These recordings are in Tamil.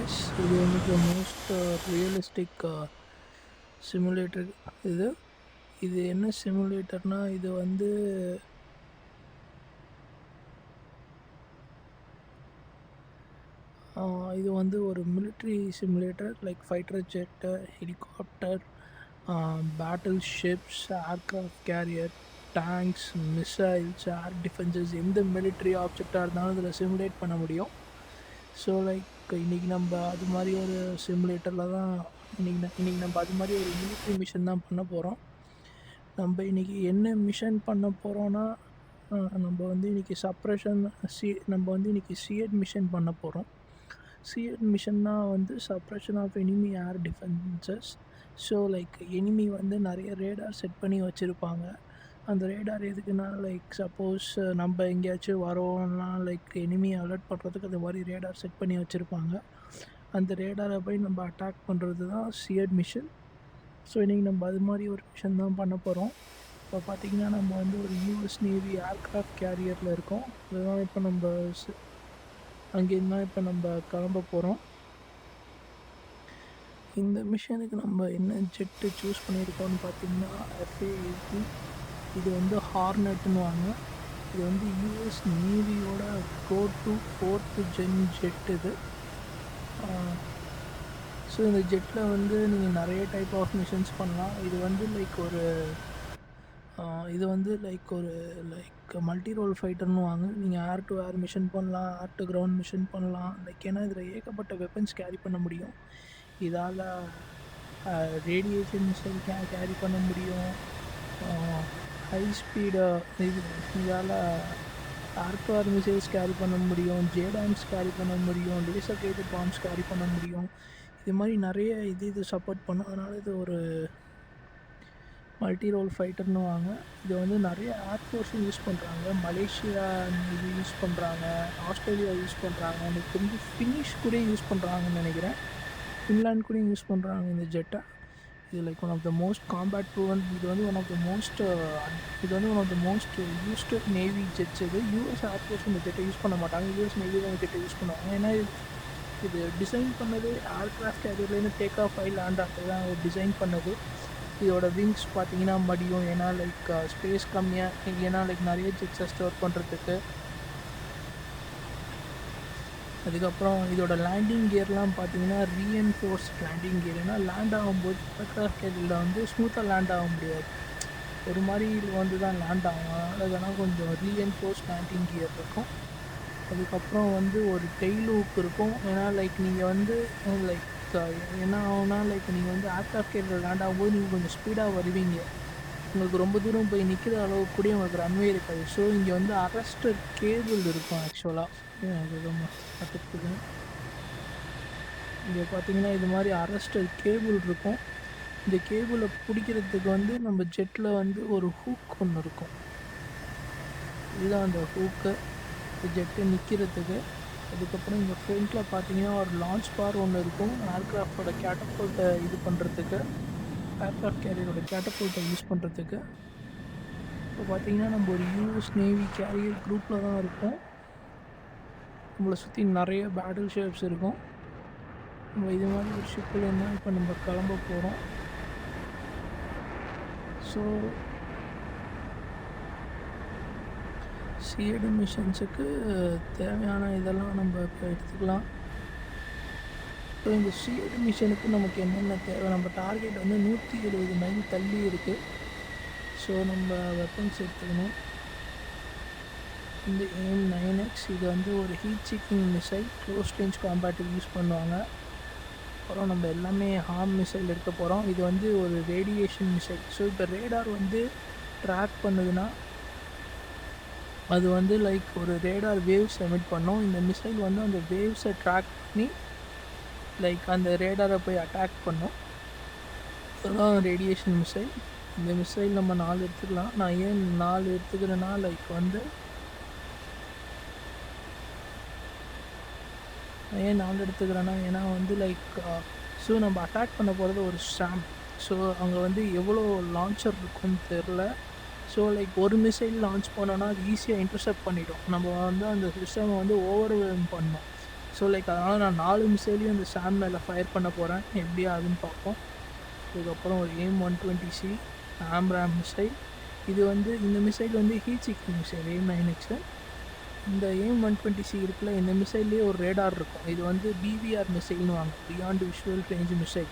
எஸ் இது வந்து மோஸ்ட் ரியலிஸ்டிக் சிமுலேட்டர் இது இது என்ன சிமுலேட்டர்னால் இது வந்து இது வந்து ஒரு military simulator like fighter jet helicopter battleships aircraft carrier tanks missiles air defences எந்த மிலிட்ரி ஆப்ஜெக்டாக இருந்தாலும் இதில் சிமுலேட் பண்ண முடியும். ஸோ லைக் இன்றைக்கி நம்ம அது மாதிரி ஒரு சிமுலேட்டரில் தான் இன்றைக்கி இன்றைக்கி நம்ம அது மாதிரி ஒரு மிலிட்ரி மிஷன் தான் பண்ண போகிறோம் நம்ம இன்றைக்கி என்ன மிஷன் பண்ண போகிறோன்னா நம்ம வந்து இன்றைக்கி சப்ரேஷன் சி நம்ம வந்து இன்றைக்கி சிஎட் மிஷன் பண்ண போகிறோம் சிஎட் மிஷன்னா வந்து suppression of enemy air defences so like enemy வந்து நிறைய ரேடார் செட் பண்ணி வச்சுருப்பாங்க. அந்த ரேடார் எதுக்குன்னா லைக் சப்போஸ் நம்ம எங்கேயாச்சும் வரோம்னா லைக் எனிமி அலர்ட் பண்ணுறதுக்கு அந்த மாதிரி ரேடார் செட் பண்ணி வச்சுருப்பாங்க. அந்த ரேடாரை போய் நம்ம அட்டாக் பண்ணுறது தான் சியர்ட் மிஷன் ஸோ இன்றைக்கி நம்ம அது மாதிரி ஒரு மிஷன் தான் பண்ண போகிறோம் இப்போ பார்த்திங்கன்னா நம்ம வந்து ஒரு யூஎஸ் நேவி ஏர்க்ராஃப்ட் கேரியரில் இருக்கோம். இதுதான் இப்போ நம்ம அங்கேருந்து தான் இப்போ நம்ம கிளம்ப போகிறோம் இந்த மிஷனுக்கு நம்ம என்ன ஜெட்டு சூஸ் பண்ணியிருக்கோம்னு பார்த்திங்கன்னா எஃப்ஏ இது வந்து ஹார்னெட்டுன்னு வாங்க இது வந்து US நேவியோட go to fourth gen jet இது. ஸோ இந்த ஜெட்டில் வந்து நீங்கள் நிறைய டைப் ஆஃப் மிஷன்ஸ் பண்ணலாம். இது வந்து லைக் ஒரு இது வந்து லைக் ஒரு லைக் மல்டி ரோல் ஃபைட்டர்னு வாங்க நீங்கள் ஏர் டு ஏர் மிஷன் பண்ணலாம் ஏர் டு கிரவுண்ட் மிஷன் பண்ணலாம். லைக் ஏன்னா இதில் ஏகப்பட்ட வெப்பன்ஸ் கேரி பண்ண முடியும். இதால் ரேடியேஷன் மிஷின் கே கேரி பண்ண முடியும். ஹை ஸ்பீடு uh, இது இதால் ஏர் மிசைல்ஸ் கேரி பண்ண முடியும் ஜேடாம்ஸ் கேரி பண்ண முடியும் லேசர் கேட்டட் பாம்ஸ் கேரி பண்ண முடியும். இது மாதிரி நிறைய இது இது சப்போர்ட் பண்ணும். அதனால் இது ஒரு மல்டி ரோல் ஃபைட்டர்னு வாங்க. இது வந்து நிறைய ஏர்ஃபோர்ஸும் யூஸ் பண்ணுறாங்க மலேசியா இது யூஸ் பண்ணுறாங்க ஆஸ்திரேலியா யூஸ் பண்ணுறாங்க எனக்கு தெரிஞ்சு ஃபினிஷ் கூட யூஸ் பண்ணுறாங்கன்னு நினைக்கிறேன். ஃபின்லாண்ட் கூட யூஸ் பண்ணுறாங்க இந்த ஜெட்டை இது like one of the most combat proven இது வந்து ஒன் ஆஃப் த மோஸ்ட் இது வந்து one of the most used navy jets இது. யூஎஸ் ஏர்ஃபோர்ஸ் இந்த ஜெட்டை யூஸ் பண்ண மாட்டாங்க. யூஎஸ் நேவி தான் இந்த ஜெட்டை யூஸ் பண்ணுவாங்க. ஏன்னா இது டிசைன் பண்ணது ஏர்க்ராஃப்ட் கேரியர்லேருந்து டேக் ஆஃப் ஆகி லேண்ட் ஆகிறது தான் டிசைன் பண்ணது. இதோட விங்ஸ் பார்த்தீங்கன்னா மடியும் ஏன்னா லைக் ஸ்பேஸ் கம்மியாக ஏன்னா லைக் நிறைய ஜெட்ஸை ஸ்டோர் பண்ணுறதுக்கு அதுக்கப்புறம் இதோட லேண்டிங் கியர்லாம் பார்த்தீங்கன்னா ரீஎன்ஃபோர்ஸ் லேண்டிங் கியர் ஏன்னா லேண்ட் ஆகும்போது ஏர்க்ராஃப்ட் கேரியரில் வந்து ஸ்மூத்தாக லேண்ட் ஆக முடியாது. ஒரு மாதிரி வந்து தான் லேண்ட் ஆகும். அதனால் கொஞ்சம் ரீஎன்ஃபோர்ஸ் லேண்டிங் கியர் இருக்கும். அதுக்கப்புறம் வந்து ஒரு டெய்ல் ஹூக் இருக்கும். ஏன்னா லைக் நீங்கள் வந்து லைக் என்ன ஆகும்னா லைக் நீங்கள் வந்து ஏர்க்ராஃப்ட் கேட்டில் லேண்ட் ஆகும்போது நீங்கள் கொஞ்சம் ஸ்பீடாக வருவீங்க. உங்களுக்கு ரொம்ப தூரம் போய் நிற்கிற அளவுக்கு கூட உங்களுக்கு ரன்வே இருக்காது. ஸோ இங்கே வந்து அரஸ்டர் கேபிள் இருக்கும் ஆக்சுவலாக அது ரொம்ப பார்த்துட்டு இங்கே பார்த்தீங்கன்னா இது மாதிரி அரஸ்டர் கேபிள் இருக்கும். இந்த கேபிளை பிடிக்கிறதுக்கு வந்து நம்ம ஜெட்டில் வந்து ஒரு ஹூக் ஒன்று இருக்கும். இதுதான் அந்த ஹூக்கு இந்த ஜெட்டு நிற்கிறதுக்கு அதுக்கப்புறம் இங்கே ஃப்ரண்ட்டில் பார்த்தீங்கன்னா ஒரு லான்ச் பார் ஒன்று இருக்கும். ஏர்க்ராஃப்டோட கேட்டபோல்ட்டை இது பண்ணுறதுக்கு ஏர்க்ராஃப்ட் கேரியரோட கேட்டபோல்ட்டை யூஸ் பண்ணுறதுக்கு இப்போ பார்த்தீங்கன்னா நம்ம ஒரு யூஎஸ் நேவி கேரியர் குரூப்பில் தான் இருப்போம் நம்மளை சுற்றி நிறைய பேட்டில் ஷேப்ஸ் இருக்கும். நம்ம இது மாதிரி ஒரு ஷிப்பில் இருந்தால் இப்போ நம்ம கிளம்ப போகிறோம் ஸோ சிஎடு மிஷன்ஸுக்கு தேவையான இதெல்லாம் நம்ம இப்போ எடுத்துக்கலாம். இப்போ இந்த ஷீல்டு மிஷனுக்கு நமக்கு என்னென்ன தேவை? நம்ம டார்கெட் வந்து நூற்றி எழுபது மைல் தள்ளி இருக்குது ஸோ நம்ம வெப்பன்ஸ் எடுத்துக்கணும். இந்த ஏம் நைன் எக்ஸ் இது வந்து ஒரு heat seeking missile close range combative use பண்ணுவாங்க. அப்புறம் நம்ம எல்லாமே ஹார்ம் மிசைல் எடுக்க போகிறோம் இது வந்து ஒரு ரேடியேஷன் மிசைல் ஸோ இப்போ ரேடார் வந்து ட்ராக் பண்ணுதுன்னா அது வந்து லைக் ஒரு ரேடார் வேவ்ஸ் எமிட் பண்ணும். இந்த மிசைல் வந்து அந்த வேவ்ஸை ட்ராக் பண்ணி லைக் அந்த ரேடாரை போய் அட்டாக் பண்ணும். அதுதான் ரேடியேஷன் மிசைல் இந்த மிசைல் நம்ம நாலு எடுத்துக்கலாம். நான் ஏன் நாலு எடுத்துக்கிறேன்னா லைக் வந்து நான் ஏன் நாலு எடுத்துக்கிறேன்னா ஏன்னா வந்து லைக் ஸோ uh, நம்ம அட்டாக் பண்ண போகிறது ஒரு ஸ்டாம்ப் ஸோ அங்கே வந்து எவ்வளோ லான்ச்சர் இருக்குன்னு தெரில ஸோ லைக் ஒரு மிசைல் லான்ச் பண்ணோன்னா அது ஈஸியாக இன்டர்செப்ட் பண்ணிடும். நம்ம வந்து அந்த சிஸ்டமை வந்து ஓவர் பண்ணோம். ஸோ லைக் அதனால் நான் நாலு மிசைலையும் இந்த ஷாம் மேலே ஃபயர் பண்ண போகிறேன் எப்படி ஆகுதுன்னு பார்ப்போம். இதுக்கப்புறம் ஒரு AIM one twenty C AMRAAM missile இது வந்து இந்த மிசைல் வந்து ஹீச்சிக் மிசைல் ஏம் நைன் எக்ஸு இந்த ஏம் ஒன் டுவெண்ட்டி சி இருக்குல்ல இந்த மிசைல்லே ஒரு ரேடார் இருக்கும். இது வந்து பிவிஆர் மிசைல்னு வாங்க. பியாண்ட் விஷுவல் ரேஞ்ச் மிசைல்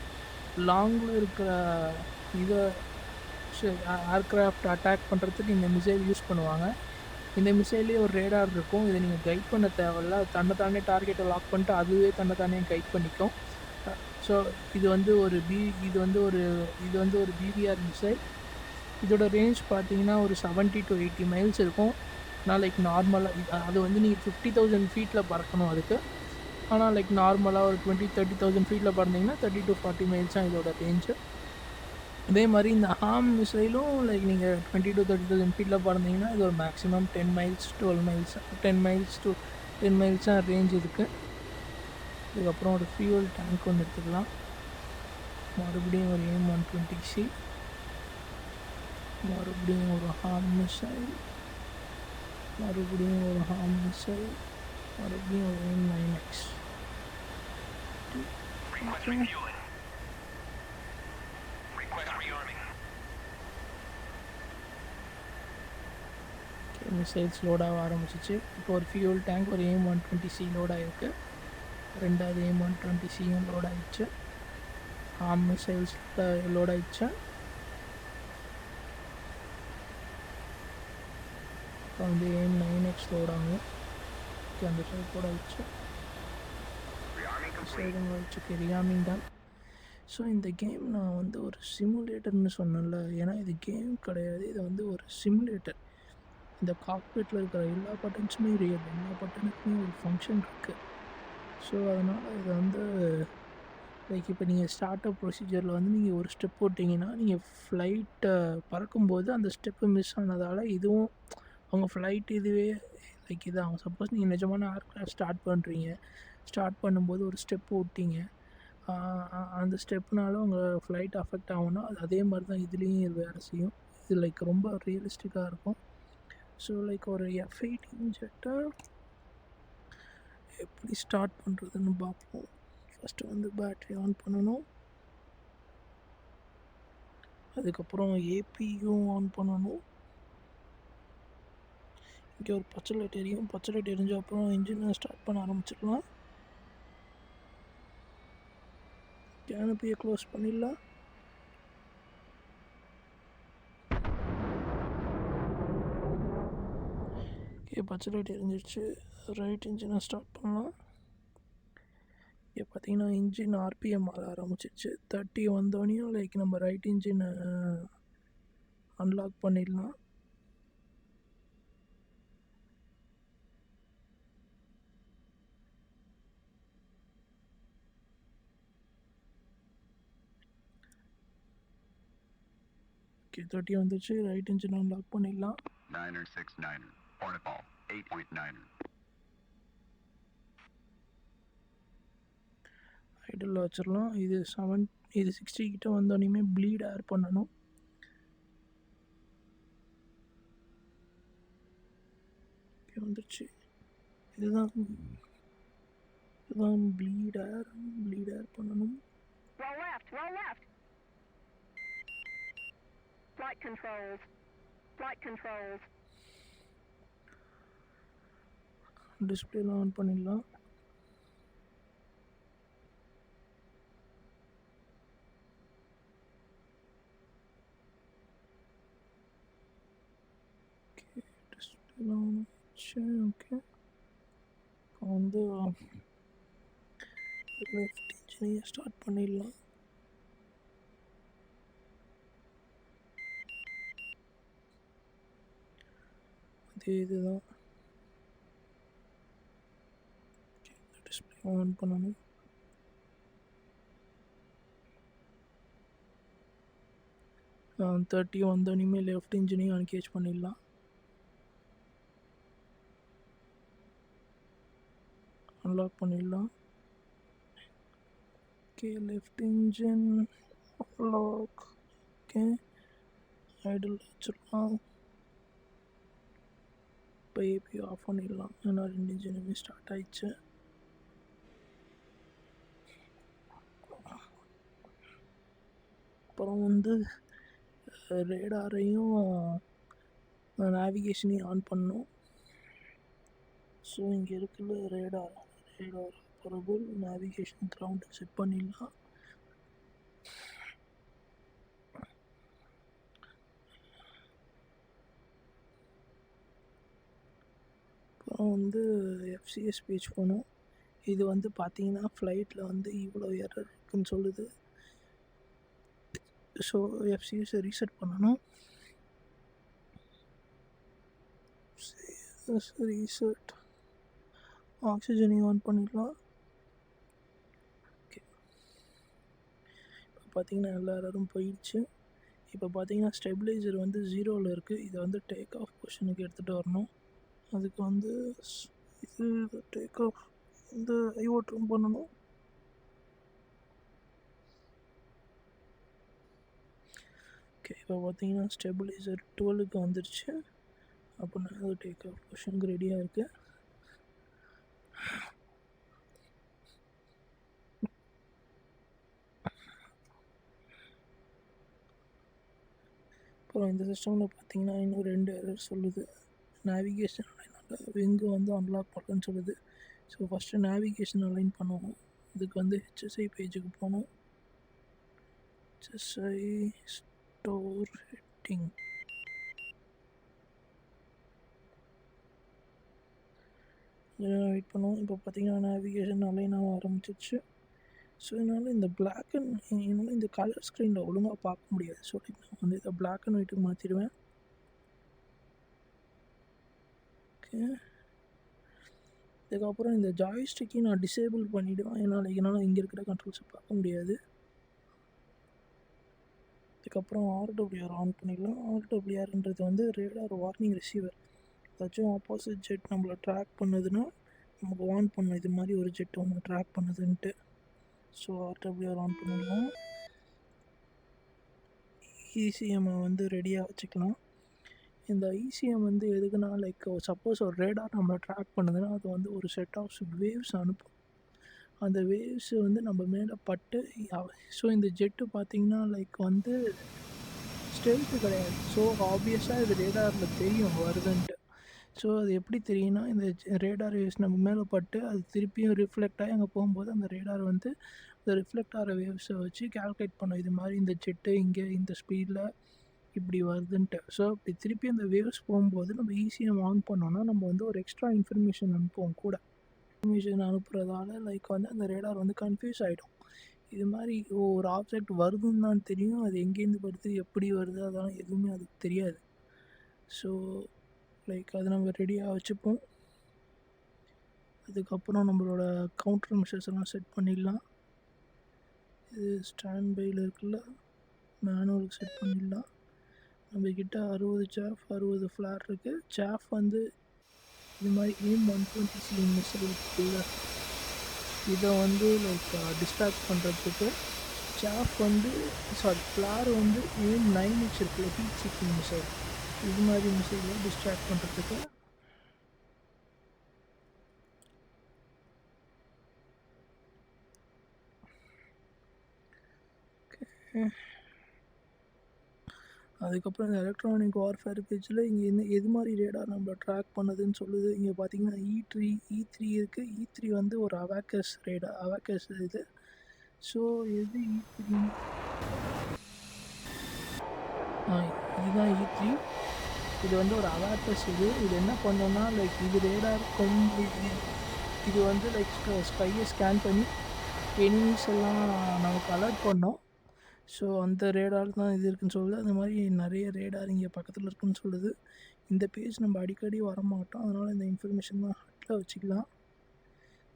லாங்கில் இருக்கிற இதை ஏர்க்ராஃப்ட் அட்டாக் பண்ணுறதுக்கு இந்த மிசைல் யூஸ் பண்ணுவாங்க. இந்த மிசைல்லேயே ஒரு ரேடார் இருக்கும். இதை நீங்கள் கைட் பண்ண தேவையில்ல. தன்னைத்தானே டார்கெட்டை லாக் பண்ணிட்டு அதுவே தன்னைத்தானே கைட் பண்ணிக்கும். ஸோ இது வந்து ஒரு பி இது வந்து ஒரு இது வந்து ஒரு பிவிஆர் மிசைல் இதோட ரேஞ்ச் பார்த்தீங்கன்னா ஒரு செவன்ட்டி டு எயிட்டி மைல்ஸ் இருக்கும். ஆனால் லைக் நார்மலாக அது வந்து நீங்கள் ஃபிஃப்டி தௌசண்ட் ஃபீட்டில் பறக்கணும் அதுக்கு. ஆனால் லைக் நார்மலாக ஒரு டுவெண்ட்டி தேர்ட்டி தௌசண்ட் ஃபீட்டில் பறந்தீங்கன்னா தேர்ட்டி டு ஃபார்ட்டி மைல்ஸ் தான் இதோட ரேஞ்சு அதே மாதிரி இந்த ஹார்ம் மிசைலும் லைக் நீங்கள் டுவெண்ட்டி டு தேர்ட்டி தௌசண்ட் ஃபீட்டில் பறந்தீங்கன்னா இது ஒரு maximum ten miles twelve miles ten miles to ten miles தான் ரேஞ்ச் இருக்குது இதுக்கப்புறம் ஒரு ஃபியூவல் டேங்க் ஒன்று எடுத்துக்கலாம். மறுபடியும் ஒரு ஏம் ஒன் டுவெண்ட்டி சி மறுபடியும் ஒரு ஹார்ம் மிசைல் மறுபடியும் ஒரு ஹார்ம் மிசைல் மறுபடியும் ஒரு ஏம் நைன் எக்ஸ் மிசைல்ஸ் லோடாக ஆரம்பிச்சிச்சு. இப்போ ஒரு ஃபியூல் டேங்க் ஒரு AIM one twenty C load ஆகிருக்கு ரெண்டாவது ஏம் ஒன் டுவெண்ட்டி சியும் லோடாகிடுச்சு ஆம் மிசைல்ஸ் லோட் ஆகிடுச்சு அப்புறம் வந்து ஏம் நைன் எக்ஸ் லோடாகும் ஆகும். அந்த சைட் லோடாகிடுச்சு சைடும் ஆகிடுச்சு ரியாமிங் தான். ஸோ இந்த கேம் நான் வந்து ஒரு சிமுலேட்டர்னு சொன்னேன்ல. ஏன்னா இது கேம் கிடையாது. இது வந்து ஒரு சிமுலேட்டர் இந்த காக்பீட்டில் இருக்கிற எல்லா பட்டன்ஸுமே ரியல் எல்லா பட்டனுக்குமே ஒரு ஃபங்க்ஷன் இருக்குது ஸோ அதனால் இது வந்து லைக் இப்போ நீங்கள் ஸ்டார்ட் அப் ப்ரொசீஜரில் வந்து நீங்கள் ஒரு ஸ்டெப் போட்டிங்கன்னா நீங்கள் ஃப்ளைட்டை பறக்கும்போது அந்த ஸ்டெப்பு மிஸ் ஆனதால் இதுவும் அவங்க ஃப்ளைட் இதுவே லைக் இதாகும் சப்போஸ் நீங்கள் நிஜமான ஏர்க்ராஃப்ட் ஸ்டார்ட் பண்ணுறீங்க ஸ்டார்ட் பண்ணும்போது ஒரு ஸ்டெப் ஓட்டிங்க அந்த ஸ்டெப்னால உங்கள் ஃப்ளைட் அஃபெக்ட் ஆகும்னா அது அதே மாதிரி தான் இதுலேயும் வேலை செய்யும். இது லைக் ரொம்ப ரியலிஸ்டிக்காக இருக்கும். ஸோ லைக் ஒரு எஃப் எயிட்டின் ஜெட்டை எப்படி ஸ்டார்ட் பண்ணுறதுன்னு பார்ப்போம். ஃபஸ்ட்டு வந்து பேட்ரி ஆன் பண்ணணும். அதுக்கப்புறம் ஏபியும் ஆன் பண்ணணும். இங்கே ஒரு பச்சை லைட் எரியும். பச்சை லைட் எரிஞ்ச அப்புறம் இன்ஜினை ஸ்டார்ட் பண்ண ஆரம்பிச்சிடலாம். கேனப்பியை க்ளோஸ் பண்ணிடலாம். ஓகே பச்சை லைட் எரிஞ்சிருச்சு ரைட் இன்ஜினை ஸ்டார்ட் பண்ணலாம். இங்கே பார்த்தீங்கன்னா இன்ஜின் ஆர்பிஎம் ஆக ஆரம்பிச்சிருச்சு தேர்ட்டி வந்தோடனையும் லைக் நம்ம ரைட் இன்ஜினை அன்லாக் பண்ணிடலாம். ஓகே தேர்ட்டி வந்துச்சு. ரைட் இன்ஜின் அன்லாக் பண்ணிடலாம். Niner six niner. Hornet ball. Eight point niner. ஐடலில் வச்சிடலாம் இது செவன் இது சிக்ஸ்டி கிட்ட வந்தோடனே ப்ளீட் ஏர் பண்ணணும் வந்துருச்சு இதுதான் இதுதான் ப்ளீட் ஏர் ப்ளீட் ஏர் பண்ணணும் Roll left, roll left. Flight controls. Flight controls. டிஸ்பிளேலாம் ஆன் பண்ணிடலாம். ஓகே டிஸ்பிளேலாம் ஆன் ஓகே இப்போ வந்து லெஃப்ட் ஸ்டார்ட் பண்ணிடலாம். அதே இதுதான். ஆன் பண்ணணும் தேர்ட்டி வந்தோடனே லெஃப்ட் இன்ஜினையும் அன்கேஜ் பண்ணிடலாம். அன்லாக் பண்ணிடலாம். Okay left engine unlock okay idle வச்சிடலாம். இப்போ ஏபி ஆஃப் பண்ணிடலாம். ஏன்னா ரெண்டு இன்ஜினுமே ஸ்டார்ட் ஆயிடுச்சு. அப்புறம் வந்து ரேடாரையும் நேவிகேஷனையும் ஆன் பண்ணோம். ஸோ இங்கே இருக்குல்ல ரேடார் ரேடார் பரபுல் நேவிகேஷன் கிரவுண்டு செட் பண்ணிடலாம். அப்புறம் வந்து எஃப்சிஎஸ் பேஜ் போனோம். இது வந்து பார்த்தீங்கன்னா ஃப்ளைட்டில் வந்து இவ்வளோ எரர் இருக்குன்னு சொல்லுது. ஸோ எஃப்சிஎஸை ரீசெட் பண்ணணும் ரீசெட் ஆக்சிஜனையும் ஆன் பண்ணிடலாம். ஓகே இப்போ பார்த்தீங்கன்னா எல்லா போயிடுச்சு. இப்போ பார்த்தீங்கன்னா ஸ்டெபிளைசர் வந்து ஜீரோவில் இருக்குது இதை வந்து டேக் ஆஃப் பொசிஷனுக்கு எடுத்துகிட்டு வரணும். அதுக்கு வந்து இது டேக் ஆஃப் இந்த ஐ ஓட்டரும் பண்ணணும். ஓகே இப்போ பார்த்தீங்கன்னா ஸ்டெபிளைசர் டுவெலுக்கு வந்துருச்சு. அப்படின்னா அது டேக் ஆஃப் கொஷனுக்கு ரெடியாக இருக்குது அப்புறம் இந்த சிஸ்டமில் பார்த்தீங்கன்னா இன்னும் ரெண்டு எரர் சொல்லுது. நேவிகேஷன் அலைனால் விங்கு வந்து அன்லாக் பண்ணலன்னு சொல்லுது. ஸோ ஃபஸ்ட்டு நேவிகேஷன் அலைன் பண்ணுவோம். இதுக்கு வந்து ஹெச்எஸ்ஐ பேஜுக்கு போகணும். ஹெச்எஸ்ஐ ஸ்டோர் ஹெட்டிங் வெயிட் பண்ணுவோம். இப்போ பார்த்தீங்கன்னா நேவிகேஷன் அலைனாக ஆரம்பிச்சிச்சு. ஸோ என்னால் இந்த பிளாக் அண்ட் என்னால் இந்த கலர் ஸ்க்ரீனில் ஒழுங்காக பார்க்க முடியாது. ஸோ நான் வந்து இதை பிளாக் அண்ட் ஒயிட்டுக்கு மாற்றிடுவேன் ஓகே இதுக்கப்புறம் இந்த ஜாய்ஸ்டிக்கையும் நான் டிசேபிள் பண்ணிவிடுவேன் என்னால் என்னால் இங்கே இருக்கிற கண்ட்ரோல்ஸை பார்க்க முடியாது. இதுக்கப்புறம் ஆர்டபிள்யூஆர் ஆன் பண்ணிடலாம். ஆர்டபிள்யூஆர்ன்றது வந்து ரேடார் வார்னிங் ரிசீவர் ஏதாச்சும் ஆப்போசிட் ஜெட் நம்மளை ட்ராக் பண்ணுதுன்னா நமக்கு வார்ன் பண்ணும். இது மாதிரி ஒரு ஜெட் ஒன்று ட்ராக் பண்ணுதுன்ட்டு. ஸோ ஆர்டபிள்யூஆர் ஆன் பண்ணிடலாம். இசிஎம்மை வந்து ரெடியாக வச்சுக்கலாம். இந்த ஐசிஎம் வந்து எதுக்குன்னா லைக் சப்போஸ் ஒரு ரேடார் நம்மளை ட்ராக் பண்ணுதுன்னா அது வந்து ஒரு செட் ஆஃப் வேவ்ஸ் அனுப்பும். அந்த வேவ்ஸ் வந்து நம்ம மேலே பட்டு ஸோ இந்த ஜெட்டு பார்த்தீங்கன்னா லைக் வந்து ஸ்டெல்த்து கிடையாது. ஸோ ஆப்வியஸாக இது ரேடாரில் தெரியும் வருதுன்ட்டு. ஸோ அது எப்படி தெரியும்னா இந்த ரேடார் வேவ்ஸ் நம்ம மேலே பட்டு அது திருப்பியும் ரிஃப்ளெக்ட் ஆகி அங்கே போகும்போது அந்த ரேடார் வந்து அந்த ரிஃப்ளெக்ட் ஆகிற வேவ்ஸை வச்சு கால்குலேட் பண்ணும். இது மாதிரி இந்த ஜெட்டு இங்கே இந்த ஸ்பீடில் இப்படி வருதுன்ட்டு. ஸோ இப்படி திருப்பி அந்த வேவ்ஸ் போகும்போது நம்ம ஈஸியாக ஆன் பண்ணோன்னா நம்ம வந்து ஒரு எக்ஸ்ட்ரா இன்ஃபர்மேஷன் அனுப்புவோம் கூட. இன்ஃபர்மேஷன் அனுப்புகிறதால லைக் வந்து அந்த ரேடார் வந்து கன்ஃபியூஸ் ஆகிடும் இது மாதிரி ஒரு ஆப்ஜெக்ட் வருதுன்னு தான் தெரியும். அது எங்கேருந்து வருது எப்படி வருது அதெல்லாம் எதுவுமே அதுக்கு தெரியாது. ஸோ லைக் அதை நம்ம ரெடியாக வச்சுப்போம். அதுக்கப்புறம் நம்மளோட கவுண்டர் மெஷர்ஸ் எல்லாம் செட் பண்ணிடலாம். இது ஸ்டாண்ட் பையில் இருக்குல்ல மேனுவலுக்கு செட் பண்ணிடலாம். நம்மக்கிட்ட அறுபது சேஃப் அறுபது ஃப்ளார் இருக்குது சேஃப் வந்து இது மாதிரி AIM one twenty C missile இருக்குல்ல இதை வந்து லைக் டிஸ்ட்ராக்ட் பண்ணுறதுக்கு சேஃப் வந்து சாரி ஃப்ளார் வந்து ஏம் நைன் இன்ச் இருக்குல்ல ஹீட் சீக்கிங் மிசைல் இது மாதிரி மிசைலை டிஸ்ட்ராக்ட் பண்ணுறதுக்கு அதுக்கப்புறம் இந்த எலக்ட்ரானிக் வார்ஃபேர் பேஜில் இங்கே என்ன எது மாதிரி ரேடார் நம்மளை ட்ராக் பண்ணுதுன்னு சொல்லுது? இங்கே பார்த்தீங்கன்னா E e three E e three இருக்குது இ e த்ரீ வந்து ஒரு அவாக்கஸ் ரேடா அவாக்கஸ் இது. ஸோ எது இ த்ரீ இதுதான் இ த்ரீ இது வந்து ஒரு அவாக்கஸ் இது. இது என்ன பண்ணோன்னா லைக் இது ரேடார் கொஞ்சம் இது- இது வந்து லைக் ஸ்கையை ஸ்கேன் பண்ணி எனிமீஸ் எல்லாம் நமக்கு அலர்ட் பண்ணோம். ஸோ அந்த ரேடார் தான் இது இருக்குன்னு சொல்லுது. அந்த மாதிரி நிறைய ரேடார் இங்கே பக்கத்தில் இருக்குன்னு சொல்லுது. இந்த பேஜ் நம்ம அடிக்கடி வர மாட்டோம் அதனால் இந்த இன்ஃபர்மேஷன் தான் ஹட்டில் வச்சுக்கலாம்.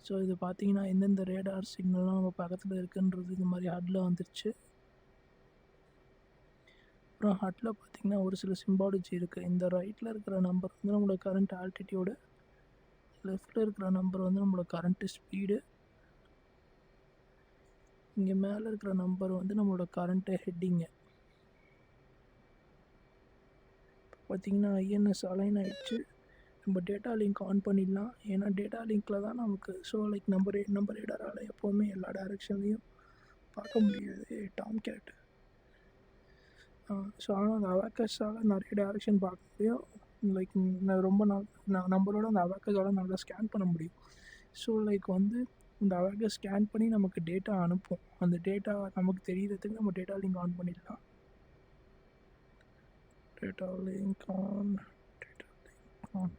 ஸோ இது பார்த்தீங்கன்னா எந்தெந்த ரேடார் சிக்னல்லாம் நம்ம பக்கத்தில் இருக்குன்றது இந்த மாதிரி ஹட்டில் வந்துருச்சு. அப்புறம் ஹட்டில் பார்த்தீங்கன்னா ஒரு சில சிம்பாலஜி இருக்குது இந்த ரைட்டில் இருக்கிற நம்பர் வந்து நம்மளோட கரண்ட் ஆல்டிடியூடு லெஃப்ட்டில் இருக்கிற நம்பர் வந்து நம்மளோட கரண்ட்டு ஸ்பீடு இங்கே மேலே இருக்கிற நம்பர் வந்து நம்மளோட கரண்ட்டு ஹெட்டிங்கு பார்த்தீங்கன்னா ஐஎன்எஸ் அலைன் ஆயிடுச்சு. நம்ம டேட்டா லிங்க் ஆன் பண்ணிடலாம். ஏன்னா டேட்டா லிங்க்கில் தான் நமக்கு ஸோ லைக் நம்பர் நம்பர் இடரால் எப்போவுமே எல்லா டைரெக்ஷன்லேயும் பார்க்க முடியாது டாம் கேட் ஸோ ஆனால் அந்த அவாக்கஸால் நிறைய டேரெக்ஷன் பார்க்க முடியும். லைக் ரொம்ப நாள் நம்மளோட அந்த அவாக்கஸால் நல்லா ஸ்கேன் பண்ண முடியும். ஸோ லைக் வந்து இந்த அவாக்கஸ் ஸ்கேன் பண்ணி நமக்கு டேட்டா அனுப்பும். அந்த டேட்டா நமக்கு தெரியறதுக்கு நம்ம டேட்டா லிங்க் ஆன் பண்ணிடலாம். Data link on data link on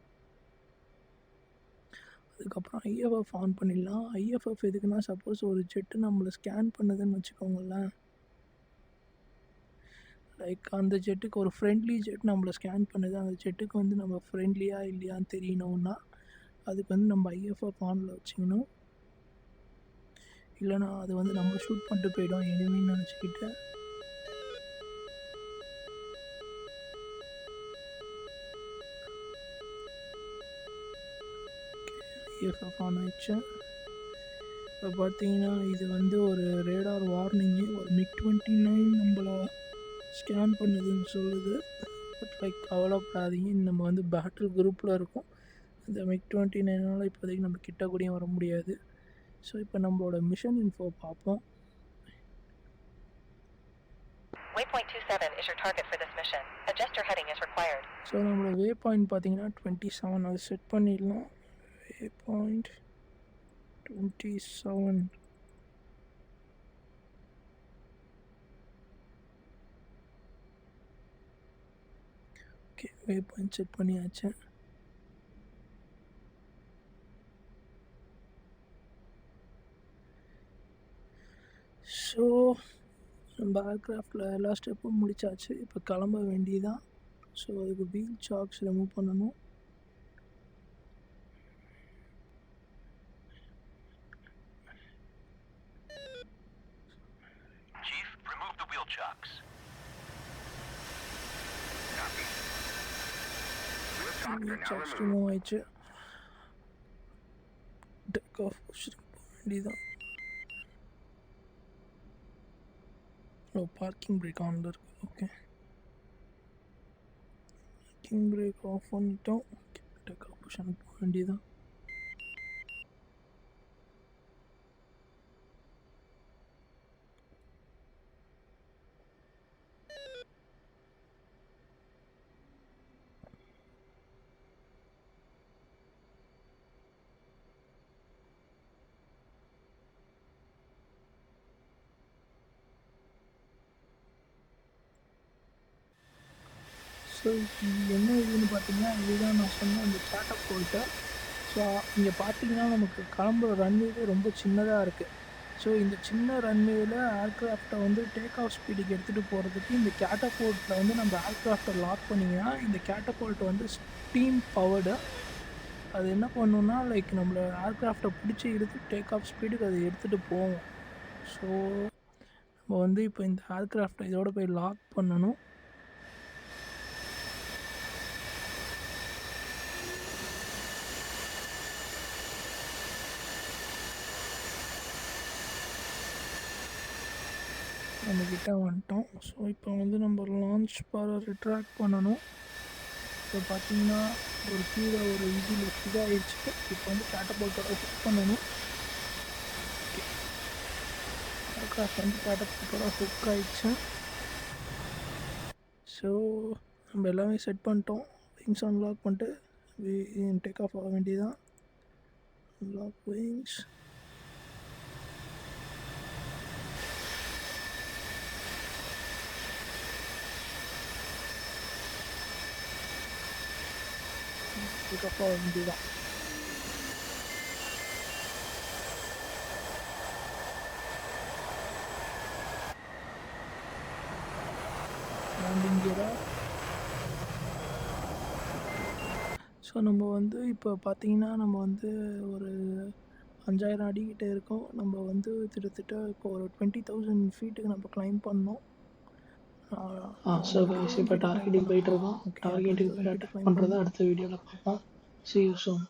அதுக்கப்புறம் ஐஎஃப்எஃப் ஆன் பண்ணிடலாம். ஐஎஃப்எஃப் எதுக்குன்னா சப்போஸ் ஒரு ஜெட்டு நம்மளை ஸ்கேன் பண்ணுதுன்னு வச்சுக்கோங்களேன். லைக் அந்த ஜெட்டுக்கு ஒரு ஃப்ரெண்ட்லி ஜெட் நம்மளை ஸ்கேன் பண்ணுது. அந்த ஜெட்டுக்கு வந்து நம்ம ஃப்ரெண்ட்லியாக இல்லையான்னு தெரியணும்னா அதுக்கு வந்து நம்ம ஐஎஃப்எஃப் ஆனில் வச்சுக்கணும். இல்லைனா அது வந்து நம்ம ஷூட் பண்ணிட்டு போயிடும் எனிமின்னு நினச்சிக்கிட்டு. ஆஃப் ஆன் ஆயிடுச்சு. இப்போ பார்த்தீங்கன்னா இது வந்து ஒரு ரேடார் வார்னிங்கு ஒரு மிக் டுவெண்ட்டி நைன் நம்மளை ஸ்கேன் பண்ணுதுன்னு சொல்லுது. பட் லைக் கவலைப்படாதீங்க நம்ம வந்து பேட்டில் குரூப்பில் இருக்கோம். இந்த மிக் டுவெண்ட்டி நைனால் இப்போதைக்கு நம்ம கிட்ட கூடயும் வர முடியாது. ஸோ இப்போ நம்மளோட மிஷன் இன்ஃபோ பார்ப்போம். Waypoint 27 is your target for this mission. Adjust your heading as required. So நம்மளோட வே பாயிண்ட் பார்த்தீங்கன்னா டுவெண்ட்டி செவன் அது செட் பண்ணிடலாம். Way point twenty seven okay way point set பண்ணியாச்சு. ஸோ நம்ம ஏர்க்ராஃப்டில் எல்லா ஸ்டெப்பும் முடிச்சாச்சு. இப்போ கிளம்ப வேண்டியதான் ஸோ அதுக்கு வீல் சாக்ஸ் ரிமூவ் பண்ணணும். சாக்ஸ். ரிமூவ் ஆயிடுச்சு டேக் ஆஃப் வச்சுட்டு போக வேண்டியதான் ஓ பார்க்கிங் பிரேக் ஆனில் இருக்கு ஓகே பார்க்கிங் பிரேக் ஆஃப் பண்ணிட்டோம் டேக் ஆப்ஷன் பொசிஷன் போக வேண்டியதான் ஸோ என்ன இதுன்னு பார்த்தீங்கன்னா இதுதான் நான் சொன்ன இந்த சேட்டப் போயிட்டு ஸோ இங்கே பார்த்தீங்கன்னா நமக்கு கிளம்புற ரன்வேவே ரொம்ப சின்னதாக இருக்குது ஸோ இந்த சின்ன ரன்வேயில் ஏர்க்ராஃப்டை வந்து டேக் ஆஃப் ஸ்பீடுக்கு எடுத்துகிட்டு போகிறதுக்கு இந்த கேட்டபோல்ட்டில் வந்து நம்ம ஏர்க்ராஃப்டை லாக் பண்ணிங்கன்னா இந்த கேட்டபோல்ட் வந்து ஸ்டீம் பவர்டு அது என்ன பண்ணுன்னா லைக் நம்மளை ஏர்க்ராஃப்டை பிடிச்சி இழுத்து டேக் ஆஃப் ஸ்பீடுக்கு அதை எடுத்துகிட்டு போவோம் ஸோ நம்ம வந்து இப்போ இந்த ஏர்க்ராஃப்டை இதோட போய் லாக் பண்ணணும். நம்மக்கிட்ட வந்துட்டோம். ஸோ இப்போ வந்து நம்ம லான்ச் பாரை ரிட்ராக்ட் பண்ணணும். இப்போ பார்த்தீங்கன்னா ஒரு கீழே ஒரு இதில் இதாகிடுச்சு இப்போ வந்து கேட்டபோல்ட்டோட ஹுக் பண்ணணும். ஏர்க்ராஃப்ட் வந்து கேட்டபோல்ட்டோட ஹுக் ஆகிடுச்சு ஸோ நம்ம எல்லாமே செட் பண்ணிட்டோம். விங்ஸ் அன்லாக் பண்ணிட்டு டேக் ஆஃப் ஆக வேண்டியதான் அன்லாக் விங்ஸ் டேக் ஆஃப் வேண்டியதான் ஸோ நம்ம வந்து இப்போ பார்த்தீங்கன்னா நம்ம வந்து ஒரு அஞ்சாயிரம் அடிக்கிட்ட இருக்கோம் நம்ம வந்து கிட்டத்தட்ட இப்போ ஒரு டுவெண்ட்டி தௌசண்ட் ஃபீட்டுக்கு நம்ம கிளைம் பண்ணோம். ஆ ஸோ கைஸ் இப்போ டார்கெட்டிங் போயிட்டு இருக்கோம். டார்கெட்டிங் போயிட்டு பண்ணுறதை அடுத்த வீடியோவில் பார்ப்போம். C you zone